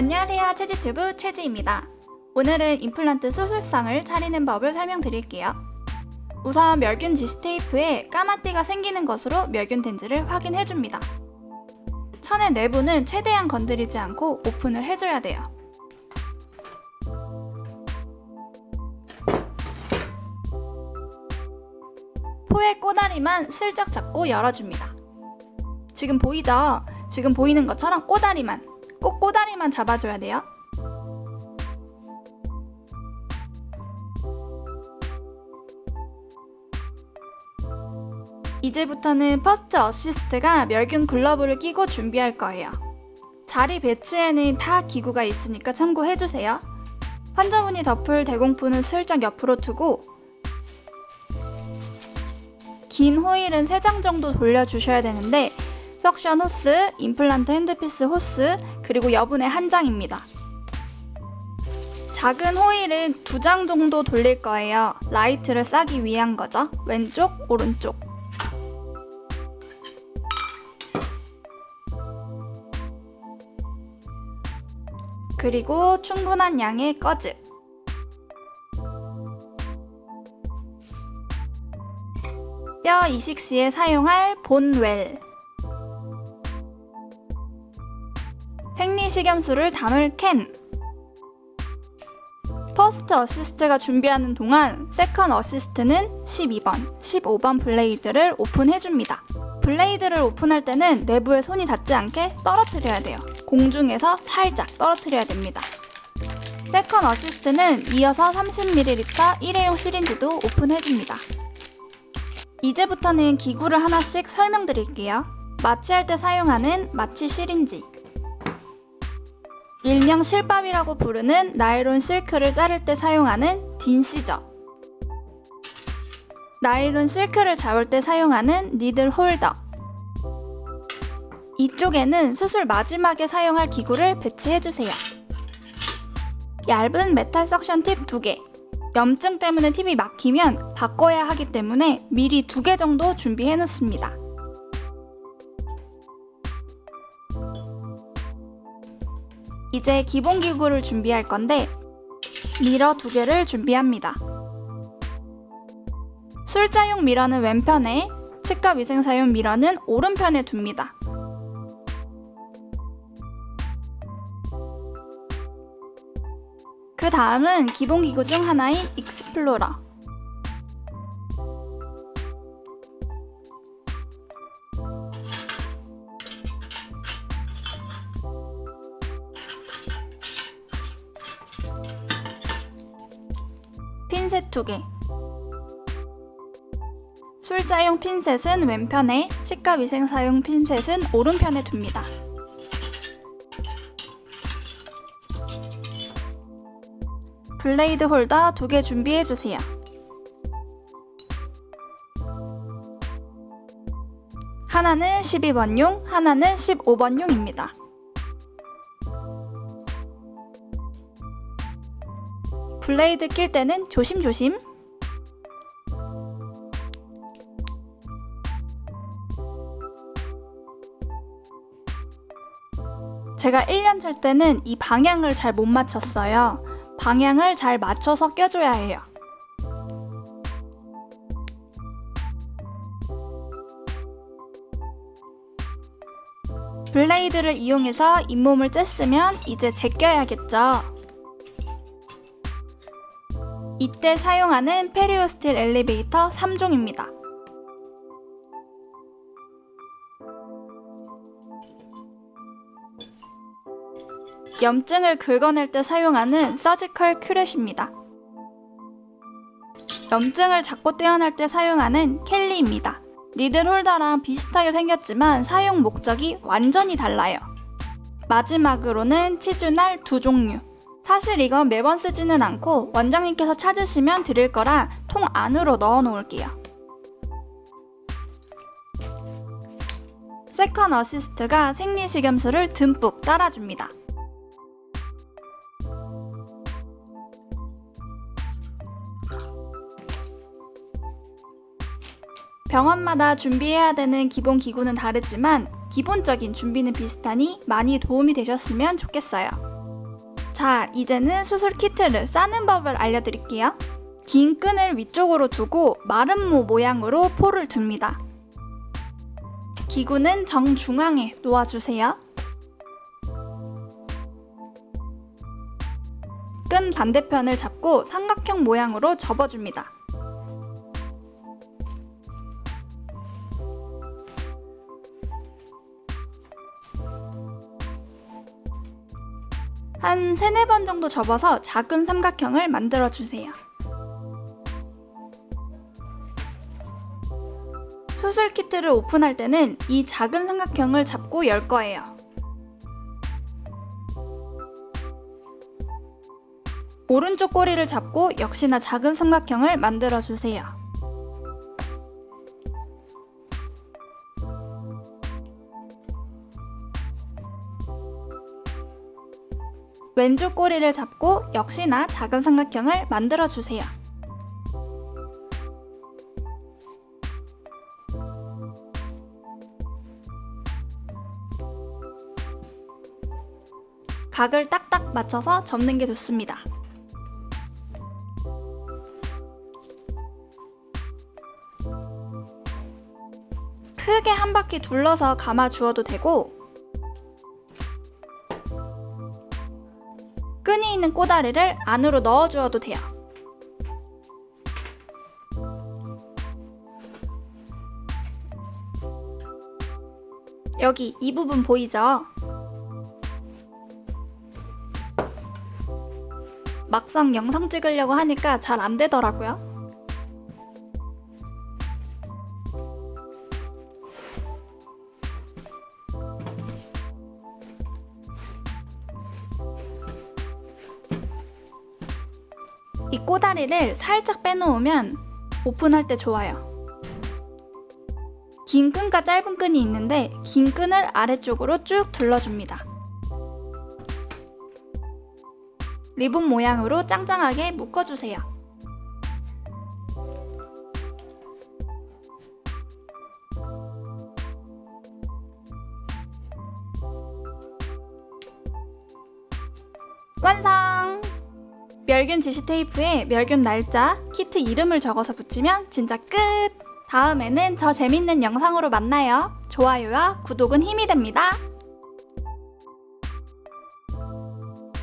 안녕하세요. 체지튜브 최지입니다. 오늘은 임플란트 수술상을 차리는 법을 설명드릴게요. 우선 멸균 지시 테이프에 까마띠가 생기는 것으로 멸균 된지를 확인해줍니다. 천의 내부는 최대한 건드리지 않고 오픈을 해줘야 돼요. 포의 꼬다리만 슬쩍 잡고 열어줍니다. 지금 보이죠? 지금 보이는 것처럼 꼬다리만, 꼭 꼬다리만 잡아줘야 돼요. 이제부터는 퍼스트 어시스트가 멸균 글러브를 끼고 준비할 거예요. 자리 배치에는 다 기구가 있으니까 참고해주세요. 환자분이 덮을 대공포는 슬쩍 옆으로 두고 긴 호일은 3장 정도 돌려주셔야 되는데 석션 호스, 임플란트 핸드피스 호스, 그리고 여분의 한 장입니다. 작은 호일은 두 장 정도 돌릴 거예요. 라이트를 싸기 위한 거죠. 왼쪽, 오른쪽. 그리고 충분한 양의 꺼즈. 뼈 이식 시에 사용할 본웰. 식염수를 담을 캔. 퍼스트 어시스트가 준비하는 동안 세컨 어시스트는 12번, 15번 블레이드를 오픈해줍니다. 블레이드를 오픈할 때는 내부에 손이 닿지 않게 떨어뜨려야 돼요. 공중에서 살짝 떨어뜨려야 됩니다. 세컨 어시스트는 이어서 30ml 일회용 시린지도 오픈해줍니다. 이제부터는 기구를 하나씩 설명드릴게요. 마취할 때 사용하는 마취 시린지. 일명 실밥이라고 부르는 나일론 실크를 자를 때 사용하는 딘 시저. 나일론 실크를 잡을 때 사용하는 니들 홀더. 이쪽에는 수술 마지막에 사용할 기구를 배치해주세요. 얇은 메탈 석션 팁 2개. 염증 때문에 팁이 막히면 바꿔야 하기 때문에 미리 2개 정도 준비해 놓습니다. 이제 기본 기구를 준비할 건데 미러 두 개를 준비합니다. 술자용 미러는 왼편에, 치과 위생사용 미러는 오른편에 둡니다. 그 다음은 기본 기구 중 하나인 익스플로러. 핀셋 2개. 술자용 핀셋은 왼편에, 치과 위생사용 핀셋은 오른편에 둡니다. 블레이드 홀더 2개 준비해주세요. 하나는 12번용, 하나는 15번용입니다. 블레이드 낄 때는 조심조심. 제가 1년 찰 때는 이 방향을 잘 못 맞췄어요. 방향을 잘 맞춰서 껴줘야 해요. 블레이드를 이용해서 잇몸을 쬐으면 이제 제껴야겠죠. 이때 사용하는 페리오스틸 엘리베이터 3종입니다. 염증을 긁어낼 때 사용하는 서지컬 큐렛입니다. 염증을 잡고 떼어낼 때 사용하는 켈리입니다. 니들 홀더랑 비슷하게 생겼지만 사용 목적이 완전히 달라요. 마지막으로는 치주날 두 종류. 사실 이건 매번 쓰지는 않고 원장님께서 찾으시면 드릴 거라 통 안으로 넣어 놓을게요. 세컨 어시스트가 생리식염수를 듬뿍 따라줍니다. 병원마다 준비해야 되는 기본 기구는 다르지만 기본적인 준비는 비슷하니 많이 도움이 되셨으면 좋겠어요. 자, 이제는 수술 키트를 싸는 법을 알려드릴게요. 긴 끈을 위쪽으로 두고 마른 모 모양으로 포를 둡니다. 기구는 정중앙에 놓아주세요. 끈 반대편을 잡고 삼각형 모양으로 접어줍니다. 한 세네 번 정도 접어서 작은 삼각형을 만들어 주세요. 수술 키트를 오픈할 때는 이 작은 삼각형을 잡고 열 거예요. 오른쪽 꼬리를 잡고 역시나 작은 삼각형을 만들어 주세요. 왼쪽 꼬리를 잡고 역시나 작은 삼각형을 만들어 주세요. 각을 딱딱 맞춰서 접는 게 좋습니다. 크게 한 바퀴 둘러서 감아 주어도 되고 있는 꼬다리를 안으로 넣어 주어도 돼요. 여기 이 부분 보이죠? 막상 영상 찍으려고 하니까 잘 안 되더라고요. 이 꼬다리를 살짝 빼놓으면 오픈할 때 좋아요. 긴 끈과 짧은 끈이 있는데 긴 끈을 아래쪽으로 쭉 둘러줍니다. 리본 모양으로 짱짱하게 묶어주세요. 완성! 멸균 지시 테이프에 멸균 날짜, 키트 이름을 적어서 붙이면 진짜 끝! 다음에는 더 재밌는 영상으로 만나요. 좋아요와 구독은 힘이 됩니다.